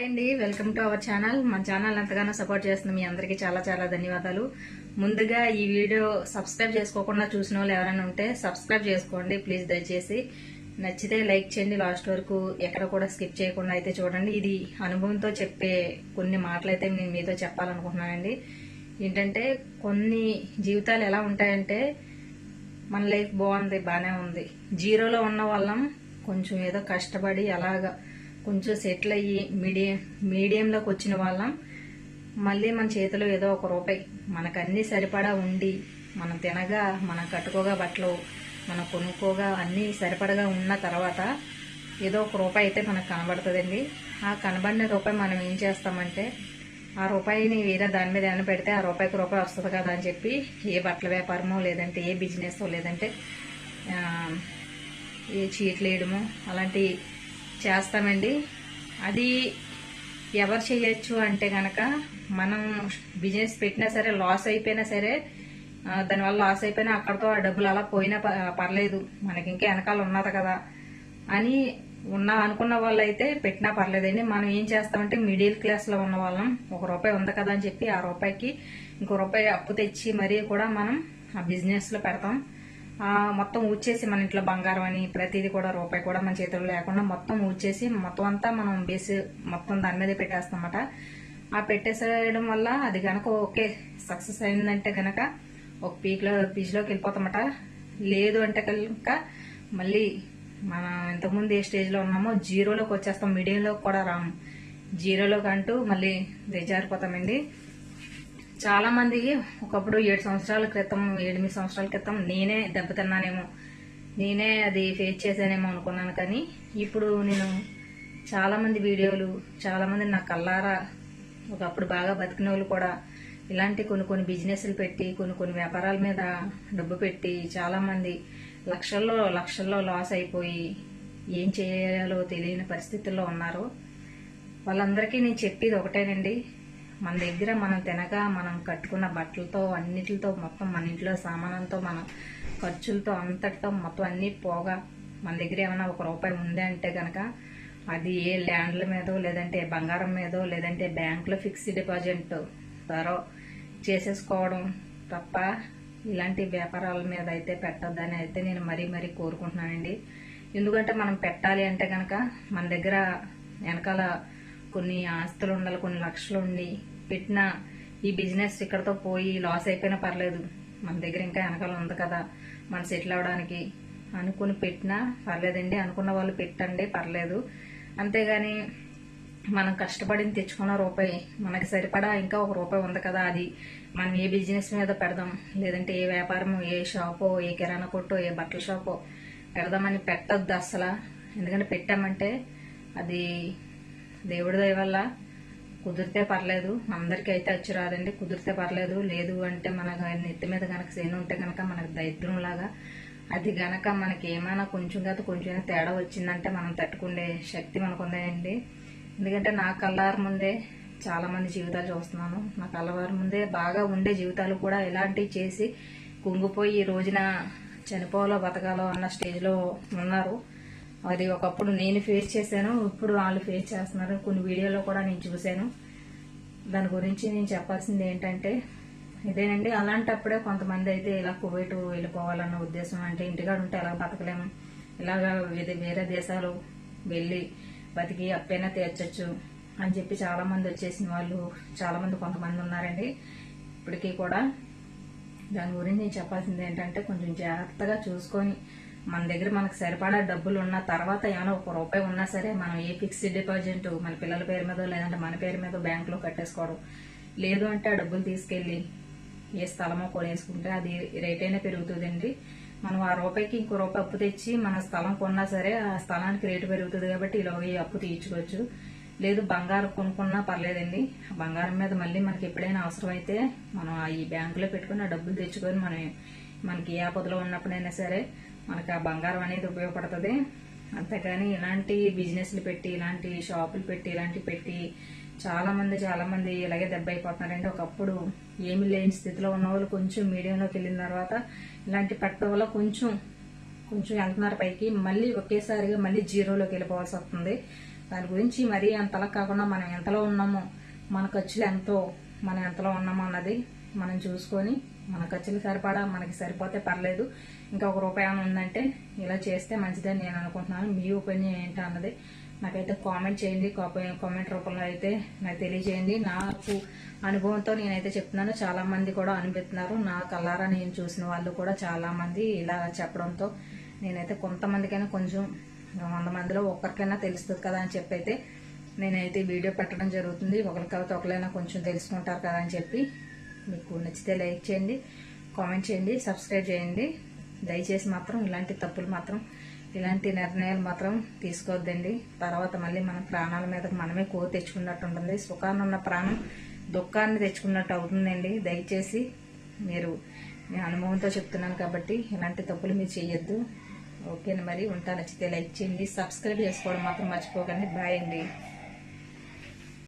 Hi అండి welcome to our channel. మన channel ఎంతగానో సపోర్ట్ చేస్తున్న మీ అందరికీ చాలా చాలా ధన్యవాదాలు. ముందుగా ఈ వీడియో సబ్స్క్రైబ్ చేసుకోకుండా చూసిన వాళ్ళు ఎవరైనా ఉంటే సబ్స్క్రైబ్ చేసుకోండి ప్లీజ్ దయచేసి. నచ్చితే లైక్ చేయండి లాస్ట్ వరకు ఎక్కడ కూడా స్కిప్ చేయకుండా అయితే చూడండి. ఇది అనుభవంతో చెప్పే కొన్ని మాటలు అయితే నేను మీతో చెప్పాలనుకుంటున్నానండి. ఏంటంటే కొన్ని జీవితాలు ఎలా ఉంటాయంటే మన లైఫ్ బాగుంది బాగానే ఉంది. జీరోలో ఉన్న వాళ్ళం కొంచెం ఏదో కష్టపడి అలాగా కొంచెం సెటిల్ అయ్యి మీడియం మీడియంలోకి వచ్చిన వాళ్ళం. మళ్ళీ మన చేతిలో ఏదో ఒక రూపాయి. మనకు అన్నీ సరిపడా ఉండి మనం తినగా మనం కట్టుకోగా బట్టలు మనం కొనుక్కోగా అన్నీ సరిపడగా ఉన్న తర్వాత ఏదో ఒక రూపాయి అయితే మనకు కనబడుతుందండి. ఆ కనబడిన రూపాయి మనం ఏం చేస్తామంటే ఆ రూపాయిని వేరే దాని మీద ఏమైనా పెడితే ఆ రూపాయికి రూపాయి వస్తుంది కదా అని చెప్పి ఏ బట్టల వ్యాపారమో లేదంటే ఏ బిజినెస్ లేదంటే ఏ చీట్లు వేయడము అలాంటి చేస్తామండి. అది ఎవరు చేయొచ్చు అంటే కనుక మనం బిజినెస్ పెట్టినా సరే లాస్ అయిపోయినా సరే దానివల్ల లాస్ అయిపోయినా అక్కడతో ఆ డబ్బులు అలా పోయినా ప- పర్లేదు. మనకి ఇంకా వెనకాల ఉన్నది కదా అని ఉన్న అనుకున్న వాళ్ళు అయితే పెట్టినా పర్లేదండి. మనం ఏం చేస్తామంటే మిడిల్ క్లాస్లో ఉన్న వాళ్ళం. ఒక రూపాయి ఉంది కదా అని చెప్పి ఆ రూపాయికి ఇంకో రూపాయి అప్పు తెచ్చి మరీ కూడా మనం ఆ బిజినెస్లో పెడతాం. మొత్తం ఊడ్చేసి మన ఇంట్లో బంగారం అని ప్రతిదీ కూడా రూపాయి కూడా మన చేతుల్లో లేకుండా మొత్తం ఊడ్చేసి మొత్తం అంతా మనం బేసి మొత్తం దాని మీదే పెట్టేస్తామన్నమాట ఆ పెట్టేసేయడం వల్ల అది గనక ఓకే సక్సెస్ అయిందంటే గనక ఒక పీక్లో పీచ్లోకి వెళ్ళిపోతామట. లేదు అంటే కనుక మళ్ళీ మనం ఇంతకుముందు ఏ స్టేజ్లో ఉన్నామో జీరోలోకి వచ్చేస్తాం మీడియంలోకి కూడా రాము. జీరోలోకి అంటూ మళ్ళీ దిజారిపోతామండి చాలా మందికి ఒకప్పుడు ఏడు సంవత్సరాల క్రితం ఎనిమిది సంవత్సరాల క్రితం నేనే దెబ్బతిన్నానేమో నేనే అది ఫేస్ చేశానేమో అనుకున్నాను కానీ ఇప్పుడు నేను చాలామంది వీడియోలు చాలామంది నా కల్లారా ఒకప్పుడు బాగా బతికిన వాళ్ళు కూడా ఇలాంటి కొన్ని కొన్ని బిజినెస్లు పెట్టి కొన్ని కొన్ని వ్యాపారాల మీద డబ్బు పెట్టి చాలామంది లక్షల్లో లక్షల్లో లాస్ అయిపోయి ఏం చేయాలో తెలియని పరిస్థితుల్లో ఉన్నారు. వాళ్ళందరికీ నేను చెప్పేది ఒకటేనండి. మన దగ్గర మనం తినగా మనం కట్టుకున్న బట్టలతో అన్నిటితో మొత్తం మన ఇంట్లో సామానంతో మనం ఖర్చులతో అంతటితో మొత్తం అన్నీ పోగా. మన దగ్గర ఏమైనా ఒక రూపాయి ఉందే అంటే కనుక అది ఏ ల్యాండ్ల మీదో లేదంటే బంగారం మీదో లేదంటే బ్యాంకులో ఫిక్స్డ్ డిపాజిట్ ద్వారా చేసేసుకోవడం తప్ప ఇలాంటి వ్యాపారాల మీద అయితే పెట్టద్దని అయితే నేను మరీ మరీ కోరుకుంటున్నానండి. ఎందుకంటే మనం పెట్టాలి అంటే కనుక మన దగ్గర వెనకాల కొన్ని ఆస్తులు ఉండాలి కొన్ని లక్షలు ఉండి పెట్టిన ఈ బిజినెస్ ఇక్కడతో పోయి లాస్ అయిపోయినా పర్లేదు. మన దగ్గర ఇంకా వెనకాల ఉంది కదా. మనం సెటిల్ అవడానికి అనుకుని పెట్టినా పర్లేదండి. అనుకున్న వాళ్ళు పెట్టండి పర్లేదు. అంతేగాని మనం కష్టపడిన తెచ్చుకున్న రూపాయి మనకి సరిపడా ఇంకా ఒక రూపాయి ఉంది కదా అది. మనం ఏ బిజినెస్ మీద పెడదాం? లేదంటే ఏ వ్యాపారం ఏ షాపో ఏ కిరాణా కొట్టో ఏ బట్టల షాపో పెడదామని పెట్టద్దు అసలు. ఎందుకంటే పెట్టామంటే అది దేవుడి దయ వల్ల కుదిరితే పర్లేదు అందరికీ అయితే వచ్చి రాదండి. కుదిరితే పర్లేదు లేదు అంటే మన నెత్తి మీద కనుక సేను ఉంటే కనుక మనకు దరిద్రంలాగా అది గనక మనకి ఏమైనా కొంచెం కాదు కొంచెం తేడా వచ్చిందంటే మనం తట్టుకునే శక్తి మనకు ఉందండి. ఎందుకంటే నా కళ్ళారు ముందే చాలామంది జీవితాలు చూస్తున్నాను. నా కళ్ళవారి ముందే బాగా ఉండే జీవితాలు కూడా ఇలాంటివి చేసి కుంగిపోయి ఈ రోజున చనిపోవాలో బతకాలో అన్న స్టేజ్లో ఉన్నారు. అది ఒకప్పుడు నేను ఫేస్ చేశాను ఇప్పుడు వాళ్ళు ఫేస్ చేస్తున్నారు. కొన్ని వీడియోలో కూడా నేను చూశాను. దాని గురించి నేను చెప్పాల్సింది ఏంటంటే ఇదేనండి అలాంటప్పుడే కొంతమంది అయితే ఇలా కువైట్ వెళ్ళిపోవాలన్న ఉద్దేశం అంటే ఇంటికాడ ఉంటే ఎలా బతకలేము? ఇలాగా వేరే వేరే దేశాలు వెళ్ళి బతికి అప్పైనా తీర్చొచ్చు అని చెప్పి చాలా మంది వచ్చేసిన వాళ్ళు చాలా మంది కొంతమంది ఉన్నారండి. ఇప్పటికీ కూడా దాని గురించి నేను చెప్పాల్సింది ఏంటంటే కొంచెం జాగ్రత్తగా చూసుకొని మన దగ్గర మనకు సరిపడా డబ్బులు ఉన్న తర్వాత ఏమైనా ఒక రూపాయి ఉన్నా సరే మనం ఏ ఫిక్స్డ్ డిపాజిట్ మన పిల్లల పేరు మీద లేదంటే మన పేరు మీద బ్యాంకులో కట్టేసుకోవడం. లేదు అంటే ఆ డబ్బులు తీసుకెళ్ళి ఏ స్థలమో కొనేసుకుంటే అది రేట్ అయినా పెరుగుతుందండి. మనం ఆ రూపాయికి ఇంకో రూపాయి అప్పు తెచ్చి మన స్థలం కొన్నా సరే ఆ స్థలానికి రేటు పెరుగుతుంది కాబట్టి ఇలా ఈ అప్పు తీర్చుకోవచ్చు. లేదు బంగారం కొనుక్కున్నా పర్లేదండి. ఆ బంగారం మీద మళ్ళీ మనకి ఎప్పుడైనా అవసరమైతే మనం ఈ బ్యాంకులో పెట్టుకుని ఆ డబ్బులు తెచ్చుకొని మనం మనకి ఏ ఆపదలో ఉన్నప్పుడైనా సరే మనకి ఆ బంగారం అనేది ఉపయోగపడుతుంది. అంతేగాని ఇలాంటి బిజినెస్లు పెట్టి ఇలాంటి షాపులు పెట్టి ఇలాంటివి పెట్టి చాలామంది చాలామంది ఇలాగే దెబ్బ అయిపోతున్నారంటే ఒకప్పుడు ఏమి లేని స్థితిలో ఉన్న వాళ్ళు కొంచెం మీడియంలోకి వెళ్ళిన తర్వాత ఇలాంటి పెట్టడం వల్ల కొంచెం కొంచెం వెళ్తున్నారు పైకి. మళ్ళీ ఒకేసారిగా మళ్ళీ జీరోలోకి వెళ్ళిపోవాల్సి వస్తుంది. దాని గురించి మరీ అంతలా కాకుండా మనం ఎంతలో ఉన్నామో మన ఖర్చులు ఎంతో మనం ఎంతలో ఉన్నామో అన్నది మనం చూసుకొని మన ఖర్చులు సరిపడా మనకి సరిపోతే పర్లేదు. ఇంకా ఒక రూపాయి ఉందంటే ఇలా చేస్తే మంచిదని నేను అనుకుంటున్నాను. మీ ఒపీనియన్ ఏంటో అన్నది నాకైతే కామెంట్ చేయండి. కామెంట్ రూపంలో అయితే నాకు తెలియజేయండి. నాకు అనుభవంతో నేనైతే చెప్తున్నాను. చాలా మంది కూడా అనిపిస్తున్నారు. నా కల్లారా నేను చూసిన వాళ్ళు కూడా చాలా మంది ఇలా చెప్పడంతో నేనైతే కొంతమందికైనా కొంచెం వంద మందిలో ఒక్కరికైనా తెలుస్తుంది కదా అని చెప్పి అయితే నేనైతే వీడియో పెట్టడం జరుగుతుంది. ఒకరికైతే ఒకరైనా కొంచెం తెలుసుకుంటారు కదా అని చెప్పి మీకు నచ్చితే లైక్ చేయండి కామెంట్ చేయండి సబ్స్క్రైబ్ చేయండి. దయచేసి మాత్రం ఇలాంటి తప్పులు మాత్రం ఇలాంటి నిర్ణయాలు మాత్రం తీసుకోవద్దండి. తర్వాత మళ్ళీ మన ప్రాణాల మీద మనమే కో తెచ్చుకున్నట్టు ఉంటుంది. సుఖాన్ని ఉన్న ప్రాణం దుఃఖాన్ని తెచ్చుకున్నట్టు అవుతుందండి. దయచేసి మీరు నేను అనుభవంతో చెప్తున్నాను కాబట్టి ఇలాంటి తప్పులు మీరు చేయొద్దు. ఓకేనా మరి? ఉంటా నచ్చితే లైక్ చేయండి. సబ్స్క్రైబ్ చేసుకోవడం మాత్రం మర్చిపోకండి. బాయ్ అండి.